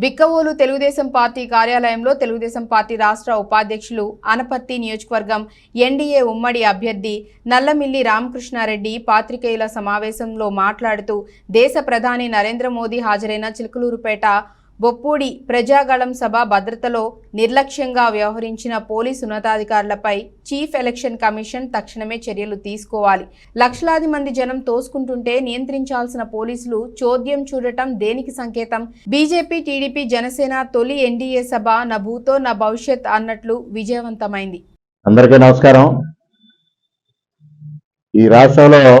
Bikkavolu Telugu Desam party కార్యాలయంలో Telugu Desam party రాష్ట్ర ఉపాధ్యక్షులు అనపత్తి నియోజకవర్గం ఎన్డీఏ ఉమ్మడి అభ్యర్థి నల్లమిల్లి రామకృష్ణారెడ్డి పాత్రికేయుల సమావేశంలో మాట్లాడుతూ దేశ ప్రధాని నరేంద్ర మోదీ హాజరైన చిలుకలూరుపేట బొప్పూడి ప్రజాగళం సభ భద్రతలో నిర్లక్ష్యంగా వ్యవహరించిన పోలీసు ఉన్నతాధికారులపై చీఫ్ ఎలక్షన్ కమిషన్ తక్షణమే చర్యలు తీసుకోవాలి. లక్షలాది మంది జనం తోసుకుంటుంటే నియంత్రించాల్సిన పోలీసులు చోద్యం చూడటం దేనికి సంకేతం? బీజేపీ టీడీపీ జనసేన తొలి ఎన్డీఏ సభ నా భూతో నా భవిష్యత్ అన్నట్లు విజయవంతమైంది. అందరికీ నమస్కారం. ఈ రాష్ట్రంలో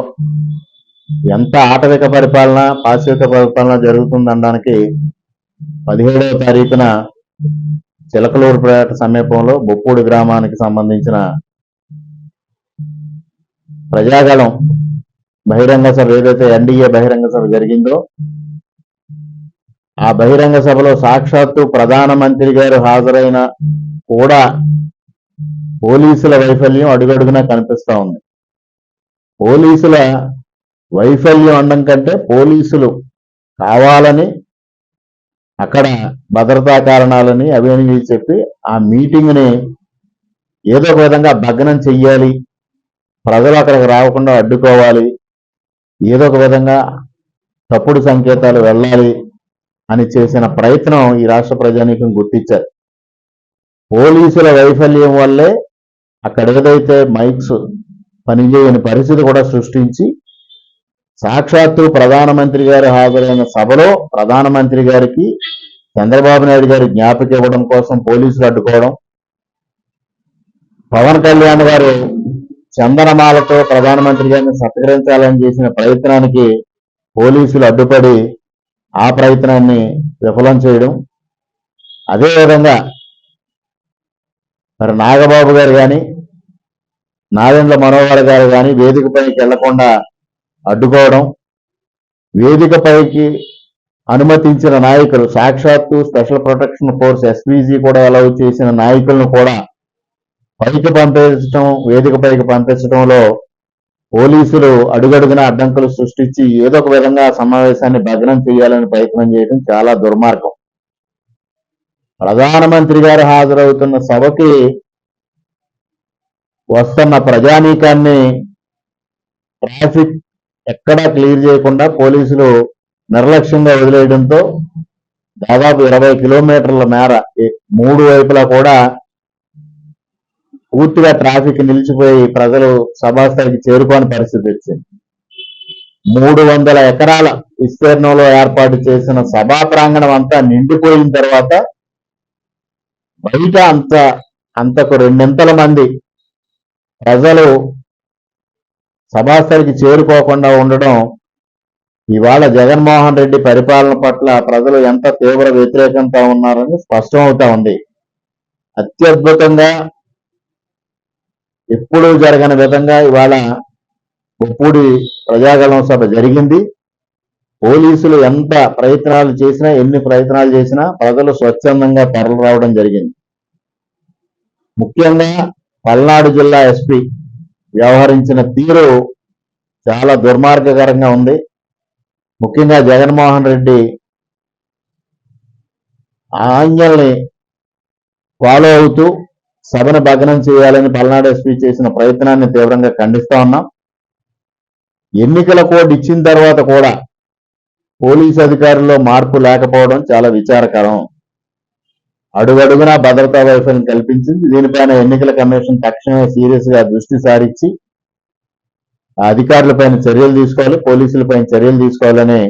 ఎంత ఆటవిక పరిపాలన పాశ్విక పరిపాలన జరుగుతుందనడానికి పదిహేడవ తారీఖున చిలకలూరుపేట సమీపంలో బొప్పూడి గ్రామానికి సంబంధించిన ప్రజాగళం బహిరంగ సభ ఏదైతే ఎన్డీఏ బహిరంగ సభ జరిగిందో ఆ బహిరంగ సభలో సాక్షాత్తు ప్రధానమంత్రి గారు హాజరైన కూడా పోలీసుల వైఫల్యం అడుగడుగునా కనిపిస్తా ఉంది. పోలీసుల వైఫల్యం అనడం కంటే పోలీసులు కావాలని అక్కడ భద్రతా కారణాలని అవేమి చెప్పి ఆ మీటింగ్ని ఏదో ఒక విధంగా భగ్నం చెయ్యాలి ప్రజలు అక్కడికి రాకుండా అడ్డుకోవాలి ఏదో ఒక విధంగా తప్పుడు సంకేతాలు వెళ్ళాలి అని చేసిన ప్రయత్నం ఈ రాష్ట్ర ప్రజానీకం గుర్తించారు. పోలీసుల వైఫల్యం వల్లే అక్కడ ఏదైతే మైక్స్ పనిచేయని పరిస్థితి కూడా సృష్టించి సాక్షాత్తు ప్రధానమంత్రి గారు హాజరైన సభలో ప్రధానమంత్రి గారికి చంద్రబాబు నాయుడు గారి జ్ఞాపిక ఇవ్వడం కోసం పోలీసులు అడ్డుకోవడం పవన్ కళ్యాణ్ గారు చందనమాలతో ప్రధానమంత్రి గారిని సత్కరించాలని చేసిన ప్రయత్నానికి పోలీసులు అడ్డుపడి ఆ ప్రయత్నాన్ని విఫలం చేయడం. అదేవిధంగా మరి నాగబాబు గారు కానీ నాదెండ్ల మనోహర్ గారు కానీ వేదికపైకి వెళ్ళకుండా అడ్డుకోవడం వేదిక పైకి అనుమతించిన నాయకులు సాక్షాత్తు స్పెషల్ ప్రొటెక్షన్ ఫోర్స్ ఎస్పీజీ కూడా అలౌ చేసిన నాయకులను కూడా పైకి పంపించడం వేదిక పైకి పంపించడంలో పోలీసులు అడుగడుగున అడ్డంకులు సృష్టించి ఏదో ఒక విధంగా సమావేశాన్ని భగ్నం చేయాలని ప్రయత్నం చేయడం చాలా దుర్మార్గం. ప్రధానమంత్రి గారు హాజరవుతున్న సభకి వస్తున్న ప్రజానీకాన్ని ట్రాఫిక్ ఎక్కడా క్లియర్ చేయకుండా పోలీసులు నిర్లక్ష్యంగా వదిలేయడంతో దాదాపు ఇరవై కిలోమీటర్ల మేర మూడు వైపులా కూడా పూర్తిగా ట్రాఫిక్ నిలిచిపోయి ప్రజలు సభాస్థలికి చేరుకోని పరిస్థితి వచ్చింది. మూడు వందల ఎకరాల విస్తీర్ణంలో ఏర్పాటు చేసిన సభా ప్రాంగణం అంతా నిండిపోయిన తర్వాత బయట అంత అంతకు రెండింతల మంది ప్రజలు సభాస్థలికి చేరుకోకుండా ఉండడం ఇవాళ జగన్మోహన్ రెడ్డి పరిపాలన పట్ల ప్రజలు ఎంత తీవ్ర వ్యతిరేకంతో ఉన్నారని స్పష్టం అవుతా ఉంది. అత్యద్భుతంగా ఎప్పుడూ జరగని విధంగా ఇవాళ ఉప్పూడి ప్రజాగళం సభ జరిగింది. పోలీసులు ఎంత ప్రయత్నాలు చేసినా ఎన్ని ప్రయత్నాలు చేసినా ప్రజలు స్వచ్ఛందంగా తరలి రావడం జరిగింది. ముఖ్యంగా పల్నాడు జిల్లా ఎస్పీ వ్యవహరించిన తీరు చాలా దుర్మార్గకరంగా ఉంది. ముఖ్యంగా జగన్మోహన్ రెడ్డి ఆజ్ఞల్ని ఫాలో అవుతూ సభను భగ్నం చేయాలని పల్నాడు ఎస్పీ చేసిన ప్రయత్నాన్ని తీవ్రంగా ఖండిస్తా ఉన్నాం. ఎన్నికల కోడ్ ఇచ్చిన తర్వాత కూడా పోలీస్ అధికారుల్లో మార్పు లేకపోవడం చాలా విచారకరం. అడుగడుగునా భద్రతా వైఫల్యం కల్పించింది. దీనిపైన ఎన్నికల కమిషన్ తక్షణమే సీరియస్గా దృష్టి సారించి అధికారులపైన చర్యలు తీసుకోవాలి పోలీసులపైన చర్యలు తీసుకోవాలని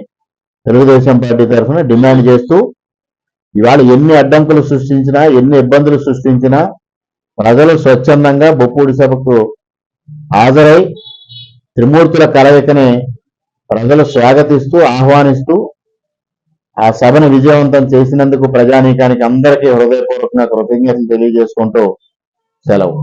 తెలుగుదేశం పార్టీ తరఫున డిమాండ్ చేస్తూ ఇవాళ ఎన్ని అడ్డంకులు సృష్టించినా ఎన్ని ఇబ్బందులు సృష్టించినా ప్రజలు స్వచ్ఛందంగా బొప్పూడి సభకు హాజరై త్రిమూర్తుల కలయికని ప్రజలు స్వాగతిస్తూ ఆహ్వానిస్తూ ఆ సభను విజయవంతం చేసినందుకు ప్రజానీకానికి అందరికీ హృదయపూర్వకంగా కృతజ్ఞతలు తెలియజేసుకుంటూ సెలవు.